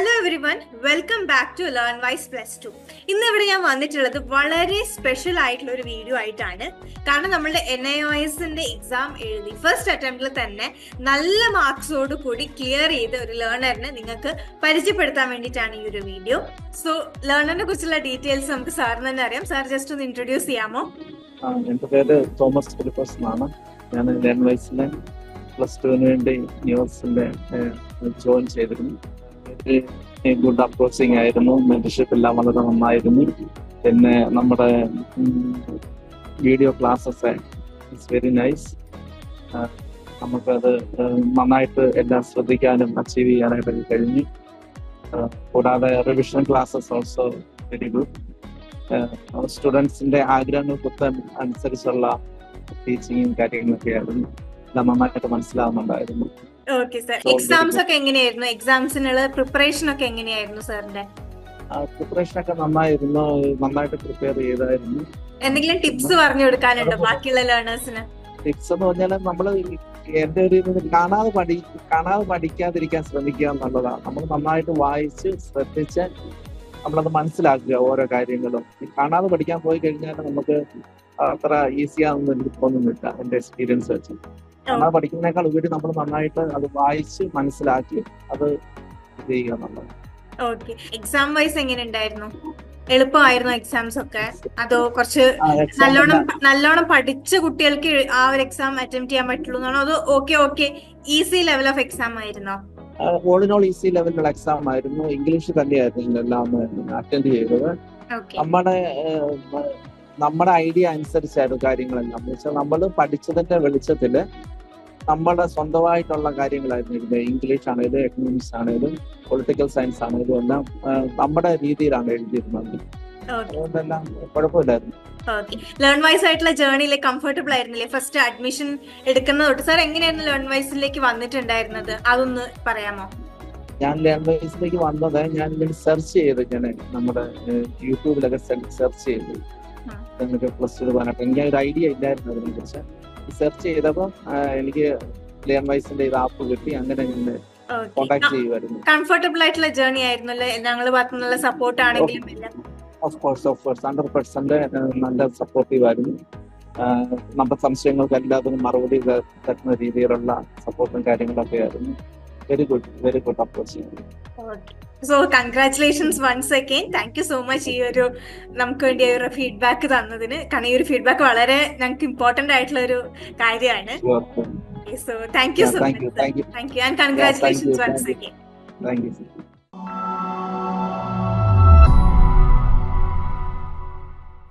Hello everyone welcome back to learn wise plus two ഇന്ന് ഇവിടെ ഞാൻ വന്നിട്ടുള്ളത് വളരെ സ്പെഷ്യൽ ആയിട്ടുള്ള ഒരു വീഡിയോ ആയിട്ടാണ്. കാരണം നമ്മളുടെ എൻ ഐ ഒ എസിന്റെ എക്സാം എഴുതി ഫസ്റ്റ് അറ്റംപ്റ്റിൽ തന്നെ നല്ല മാർക്സോട് കൂടി ക്ലിയർ ചെയ്ത ഒരു ലേണറിനെ നിങ്ങൾക്ക് പരിചയപ്പെടുത്താൻ വേണ്ടിയിട്ടാണ് ഈ ഒരു വീഡിയോ സോ ലേണറിനെ കുറിച്ചുള്ള ഡീറ്റെയിൽസ് നമുക്ക് സാറിന് തന്നെ അറിയാം. സാർ ജസ്റ്റ് ഒന്ന് ഇൻട്രൊഡ്യൂസ് ചെയ്യാമോ? എന്റെ പേര് തോമസ് ഫിലിപ്പസ് എന്നാണ് ഞാൻ ലേൺ വൈസിലെ പ്ലസ് ടുവിന് വേണ്ടി ജോയിൻ ചെയ്തിരുന്നു. ഗുഡ് അപ്രോച്ചിങ് ആയിരുന്നു മെന്റർഷിപ്പ് എല്ലാം വളരെ നന്നായിരുന്നു. പിന്നെ നമ്മുടെ video classes it's very nice നമുക്കത് നന്നായിട്ട് എല്ലാം ശ്രദ്ധിക്കാനും അച്ചീവ് ചെയ്യാനായിട്ട് കഴിഞ്ഞു. കൂടാതെ revision classes also very good സ്റ്റുഡൻസിന്റെ ആഗ്രഹങ്ങൾക്ക് അനുസരിച്ചുള്ള ടീച്ചിങ്ങും കാര്യങ്ങളൊക്കെ ആയിരുന്നു. എല്ലാം നന്നായിട്ട് മനസ്സിലാവുന്നുണ്ടായിരുന്നു. Okay sir. എക്സാംസ് ഒക്കെ എങ്ങനെയായിരുന്നു? എക്സാംസിനുള്ള പ്രിപ്പറേഷൻ ഒക്കെ എങ്ങനെയായിരുന്നു സാറിന്റെ? പ്രിപ്പറേഷൻ ഒക്കെ നന്നായിരുന്നു. നന്നായിട്ട് പ്രിപ്പയർ ചെയ്തായിരുന്നു. എന്തെങ്കിലും ടിപ്സ് പറഞ്ഞു കൊടുക്കാനുണ്ടോ ബാക്കിയുള്ള ലേണേഴ്സിന് ടിപ്സ് എന്ന് പറഞ്ഞാൽ നമ്മൾ എന്റെ ഒരു കാണാതെ പഠി കാണാതെ പഠിക്കാതിരിക്കാൻ ശ്രമിക്കുക എന്നുള്ളതാണ്. നമ്മൾ നന്നായിട്ട് വായിച്ച് ശ്രദ്ധിച്ച് നമ്മളത് മനസ്സിലാക്കുക ഓരോ കാര്യങ്ങളും. കാണാതെ പഠിക്കാൻ പോയി കഴിഞ്ഞാൽ നമുക്ക് അത്ര ഈസിയാണെന്ന് എനിക്ക് തോന്നുന്നില്ല എന്റെ എക്സ്പീരിയൻസ് വെച്ച്. കാണാതെ പഠിക്കുന്നതിനേക്കാൾ ഉപരി നമ്മൾ നന്നായിട്ട് അത് വായിച്ച് മനസ്സിലാക്കി അത് ഇത് ചെയ്യുക എന്നുള്ളത്. ഓക്കെ. എക്സാം വൈസ് എങ്ങനെ ഉണ്ടായിരുന്നു? എളുപ്പമായിരുന്നു എക്സാംസ് ഒക്കെ? അതോ കുറച്ച് നല്ലോണം നല്ലോണം പഠിച്ച കുട്ടികൾക്ക് ആ ഒരു എക്സാം അറ്റംപ്റ്റ് ചെയ്യാൻ പറ്റുള്ളൂ എന്നാണോ അതോ okay okay. Easy level of exam ആയിരുന്നോ? ഓൾ ഇൻ ഓൾ ഈസി ലെവലിലുള്ള എക്സാം ആയിരുന്നു. ഇംഗ്ലീഷ് തന്നെയായിരുന്നു എല്ലാം അറ്റൻഡ് ചെയ്തത്. നമ്മുടെ നമ്മുടെ ഐഡിയ അനുസരിച്ചായിരുന്നു കാര്യങ്ങളെല്ലാം. എന്ന് വെച്ചാൽ നമ്മൾ പഠിച്ചതിന്റെ വെളിച്ചത്തിൽ നമ്മുടെ സ്വന്തമായിട്ടുള്ള കാര്യങ്ങളായിരുന്നു ഇരുന്നത് ഇംഗ്ലീഷ് ആണേലും എക്കണോമിക്സ് ആണേലും പൊളിറ്റിക്കൽ സയൻസ് ആണേലും എല്ലാം നമ്മുടെ രീതിയിലാണ് എഴുതിയിരുന്നത്. അതുകൊണ്ടെല്ലാം കുഴപ്പമില്ലായിരുന്നു. ലേൺ വൈസ് ആയിട്ടുള്ള ജേർണിയിൽ കംഫർട്ടബിൾ ആയിരുന്നില്ലേ? ഫസ്റ്റ് അഡ്മിഷൻ എടുക്കുന്ന തൊട്ട്. സാർ എങ്ങനെയായിരുന്നു ലേൺ വൈസിലേക്ക് വന്നിട്ടുണ്ടായിരുന്നത്? അതൊന്ന് പറയാമോ? ഞാൻ ലേൺ വൈസിലേക്ക് വന്നത് ഞാൻ ഇങ്ങനെ സെർച്ച് ചെയ്ത് ഞാൻ നമ്മുടെ യൂട്യൂബിലൊക്കെ സെർച്ച് ചെയ്തു. പ്ലസ് ടു പോകാനൊക്കെ എനിക്ക് ഒരു ഐഡിയ ഇല്ലായിരുന്നു അതിനെ കുറിച്ച് സെർച്ച് ചെയ്തപ്പോ എനിക്ക് ലേൺ വൈസിന്റെ ഇത് ആപ്പ് കിട്ടി. അങ്ങനെ ഞാൻ കോണ്ടാക്ട് ചെയ്യുമായിരുന്നു കംഫർട്ടബിൾ ആയിട്ടുള്ള ജേർണി ആയിരുന്നു അല്ലേ? ഞങ്ങളുടെ ഭാഗത്തു നിന്നുള്ള സപ്പോർട്ട് ആണെങ്കിലും of course of course hundred percent നല്ല സപ്പോർട്ടീവ് ആയിരുന്നു. നമ്മുടെ സംശയങ്ങൾക്ക് എല്ലാത്തിനും മറുപടി തരുന്ന രീതിയിലുള്ള സപ്പോർട്ടും കാര്യങ്ങളൊക്കെ ആയിരുന്നു. Very good very good approach so congratulations once again thank you so much ഈ ഒരു നമുക്ക് വേണ്ടി ഒരു ഫീഡ്ബാക്ക് തന്നതിന്. കാരണം ഈ ഒരു ഫീഡ്ബാക്ക് വളരെ ഞങ്ങൾക്ക് ഇമ്പോർട്ടന്റ് ആയിട്ടുള്ള ഒരു കാര്യമാണ്. So thank you so much thank you and congratulations once. Again